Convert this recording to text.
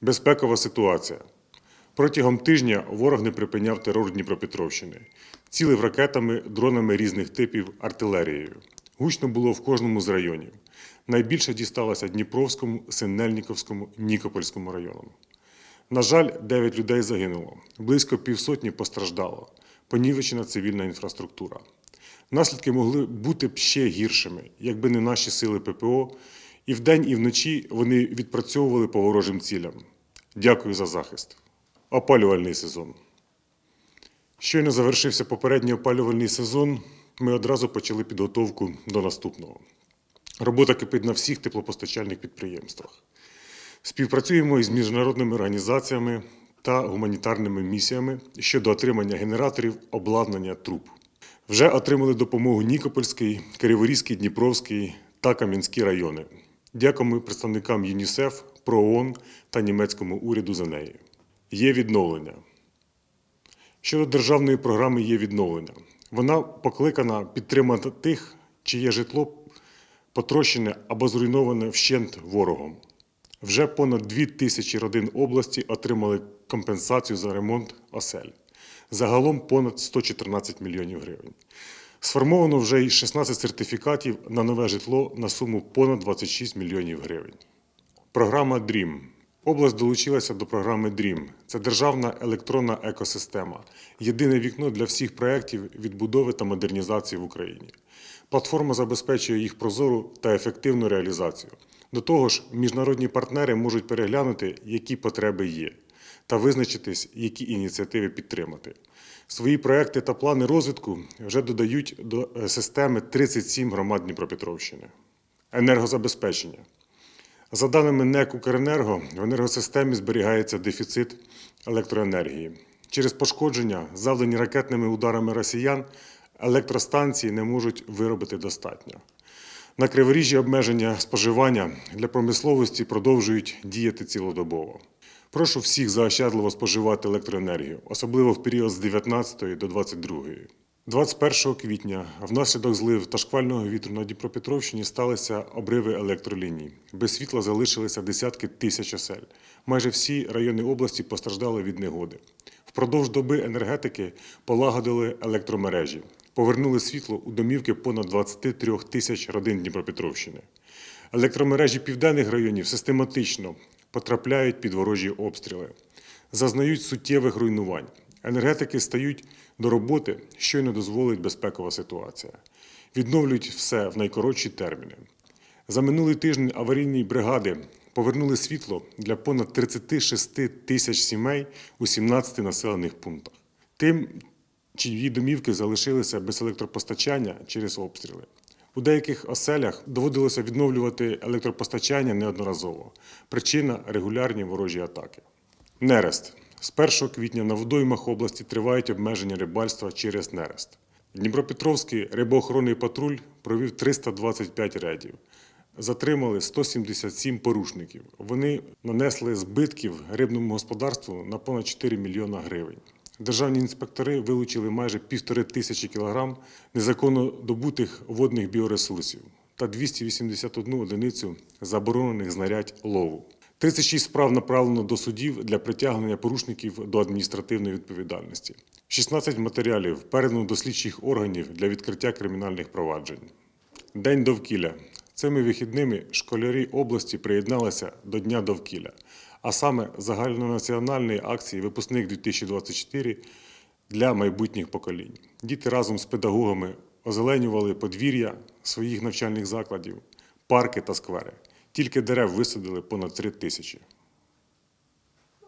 Безпекова ситуація. Протягом тижня ворог не припиняв терор Дніпропетровщини. Цілив ракетами, дронами різних типів, артилерією. Гучно було в кожному з районів. Найбільше дісталося Дніпровському, Синельніковському, Нікопольському районам. На жаль, 9 людей загинуло, близько півсотні постраждало, понівечена цивільна інфраструктура. Наслідки могли бути б ще гіршими, якби не наші сили ППО, і вдень, і вночі вони відпрацьовували по ворожим цілям. Дякую за захист. Опалювальний сезон. Щойно завершився попередній опалювальний сезон, ми одразу почали підготовку до наступного. Робота кипить на всіх теплопостачальних підприємствах. Співпрацюємо із міжнародними організаціями та гуманітарними місіями щодо отримання генераторів обладнання труб. Вже отримали допомогу Нікопольський, Криворізький, Дніпровський та Кам'янський райони. Дякуємо представникам ЮНІСЕФ, ПРООН та німецькому уряду за неї. Є відновлення. Щодо державної програми є відновлення. Вона покликана підтримати тих, чиє житло потрощене або зруйноване вщент ворогом. Вже понад 2 тисячі родин області отримали компенсацію за ремонт осель. Загалом понад 114 мільйонів гривень. Сформовано вже й 16 сертифікатів на нове житло на суму понад 26 мільйонів гривень. Програма DREAM. Область долучилася до програми DREAM. Це державна електронна екосистема, єдине вікно для всіх проєктів відбудови та модернізації в Україні. Платформа забезпечує їх прозору та ефективну реалізацію. До того ж, міжнародні партнери можуть переглянути, які потреби є, та визначитись, які ініціативи підтримати. Свої проекти та плани розвитку вже додають до е, системи 37 громад Дніпропетровщини. Енергозабезпечення. За даними НЕК «Укренерго», в енергосистемі зберігається дефіцит електроенергії. Через пошкодження, завдані ракетними ударами росіян, електростанції не можуть виробити достатньо. На криворіжжі обмеження споживання для промисловості продовжують діяти цілодобово. Прошу всіх заощадливо споживати електроенергію, особливо в період з 19 до 22. 21 квітня внаслідок злив та шквального вітру на Дніпропетровщині сталися обриви електроліній. Без світла залишилися десятки тисяч осель. Майже всі райони області постраждали від негоди. Впродовж доби енергетики полагодили електромережі, повернули світло у домівки понад 23 тисяч родин Дніпропетровщини. Електромережі південних районів систематично потрапляють під ворожі обстріли, зазнають суттєвих руйнувань. Енергетики стають до роботи, щойно дозволить безпекова ситуація. Відновлюють все в найкоротші терміни. За минулий тиждень аварійні бригади повернули світло для понад 36 тисяч сімей у 17 населених пунктах. Тим, чиї домівки залишилися без електропостачання через обстріли. У деяких оселях доводилося відновлювати електропостачання неодноразово. Причина регулярні ворожі атаки. Нерест. З 1 квітня на водоймах області тривають обмеження рибальства через нерест. Дніпропетровський рибоохоронний патруль провів 325 рейдів. Затримали 177 порушників. Вони нанесли збитків рибному господарству на понад 4 мільйона гривень. Державні інспектори вилучили майже півтори тисячі кілограм незаконно добутих водних біоресурсів та 281 одиницю заборонених знарядь лову. 36 справ направлено до судів для притягнення порушників до адміністративної відповідальності. 16 матеріалів передано до слідчих органів для відкриття кримінальних проваджень. День довкілля. Цими вихідними школярі області приєдналися до Дня довкілля, а саме загальнонаціональної акції Випускник 2024 для майбутніх поколінь. Діти разом з педагогами озеленювали подвір'я своїх навчальних закладів, парки та сквери. Тільки дерев висадили понад три тисячі.